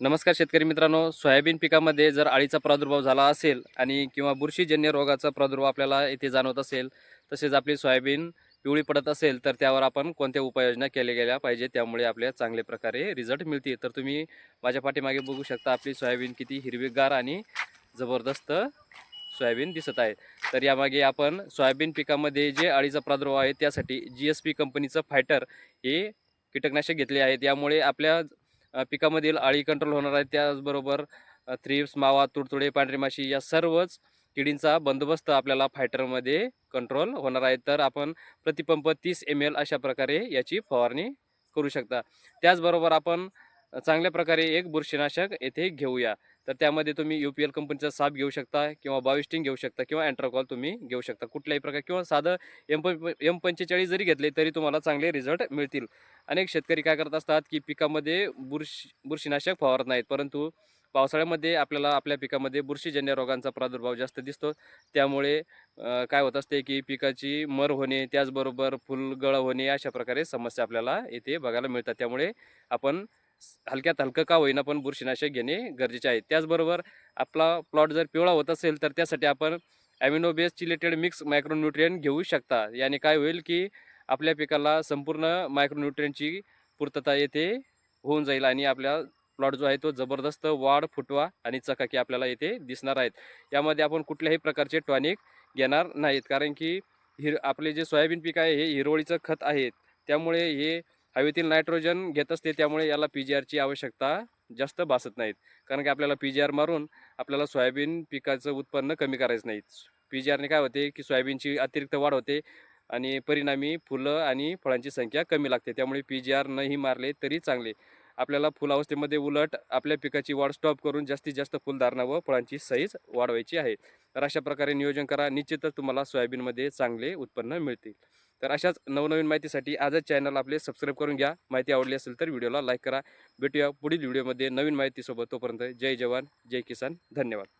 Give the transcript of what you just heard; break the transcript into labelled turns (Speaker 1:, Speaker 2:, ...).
Speaker 1: नमस्कार शेतकरी मित्रांनो. सोयाबीन पिकामध्ये जर अळीचा प्रादुर्भाव झाला असेल आणि किंवा बुरशीजन्य रोगाचा प्रादुर्भाव आपल्याला इथे जाणवत असेल तसेच आपली सोयाबीन पिवळी पडत असेल तर त्यावर आपण कोणत्या उपाययोजना केल्या गेल्या पाहिजे? त्यामुळे आपल्या चांगल्या प्रकारे रिझल्ट मिळतील. तर तुम्ही माझ्या पाठीमागे बघू शकता आपली सोयाबीन किती हिरवीगार आणि जबरदस्त सोयाबीन दिसत आहे. तर यामागे आपण सोयाबीन पिकामध्ये जे अळीचा प्रादुर्भाव आहे त्यासाठी जी एस पी कंपनीचं फायटर हे कीटकनाशक घेतले आहेत. यामुळे आपल्या पिकामधील अळी कंट्रोल होणार आहे. त्याचबरोबर थ्रिप्स मावा तुडतुडे पांढरी माशी या सर्वच किडींचा बंदोबस्त आपल्याला फायटरमध्ये कंट्रोल होणार आहे. तर आपण प्रतिपंप तीस एम एल अशा प्रकारे याची फवारणी करू शकता. त्याचबरोबर आपण चांगल्या प्रकारे एक बुरशीनाशक येथे घेऊया. तर त्यामध्ये तुम्ही यू पी एल कंपनीचा साप घेऊ शकता किंवा बाविस्टिंग घेऊ शकता किंवा अँट्राकॉल तुम्ही घेऊ शकता. कुठल्याही प्रकार किंवा साधं एम प एम पंचेचाळीस जरी घेतले तरी तुम्हाला चांगले रिझल्ट मिळतील. अनेक शेतकरी काय करत असतात की पिकामध्ये बुरशी बुरशीनाशक फवारत नाहीत. परंतु पावसाळ्यामध्ये आपल्याला आपल्या पिकामध्ये बुरशीजन्य रोगांचा प्रादुर्भाव जास्त दिसतो. त्यामुळे काय होत असते की पिकाची मर होणे त्याचबरोबर फुलगळ होणे अशा प्रकारे समस्या आपल्याला येथे बघायला मिळतात. त्यामुळे आपण हलक्यात हलकं का होईना पण बुरशीनाशक घेणे गरजेचे आहे. त्याचबरोबर आपला प्लॉट जर पिवळा होत असेल तर त्यासाठी आपण amino base chelated mix micronutrient घेऊ शकता. याने काय होईल की आपल्या पिकाला संपूर्ण मायक्रोन्युट्रियनची पूर्तता येथे होऊन जाईल आणि आपल्या प्लॉट जो आहे तो जबरदस्त वाढ फुटवा आणि चकाकी आपल्याला येथे दिसणार आहेत. यामध्ये आपण कुठल्याही प्रकारचे टॉनिक घेणार नाहीत. कारण की हिर आपले जे सोयाबीन पीक आहे हे हिरवळीचं खत आहे. त्यामुळे हे हवेतील नायट्रोजन घेत असते त्यामुळे याला पी जी आरची आवश्यकता जास्त भासत नाहीत. कारण की आपल्याला पी जी आर मारून आपल्याला सोयाबीन पिकाचं उत्पन्न कमी करायचं नाही पी जी आरने काय होते की सोयाबीनची अतिरिक्त वाढ होते आणि परिणामी फुलं आणि फळांची संख्या कमी लागते. त्यामुळे पी जी आर नही मारले तरी चांगले. आपल्याला फुलावस्थेमध्ये उलट आपल्या पिकाची वाढ स्टॉप करून जास्तीत जास्त फुलधारणा व फळांची साईज वाढवायची आहे. तर अशा प्रकारे नियोजन करा. निश्चितच तुम्हाला सोयाबीनमध्ये चांगले उत्पन्न मिळतील. तर अशाच नवनवीन माहितीसाठी आजच चॅनल आपले सबस्क्राईब करून घ्या. माहिती आवडली असेल तर व्हिडिओला लाईक करा. भेटूया पुढील व्हिडिओमध्ये नवीन माहितीसोबत. तोपर्यंत जय जवान जय किसान. धन्यवाद.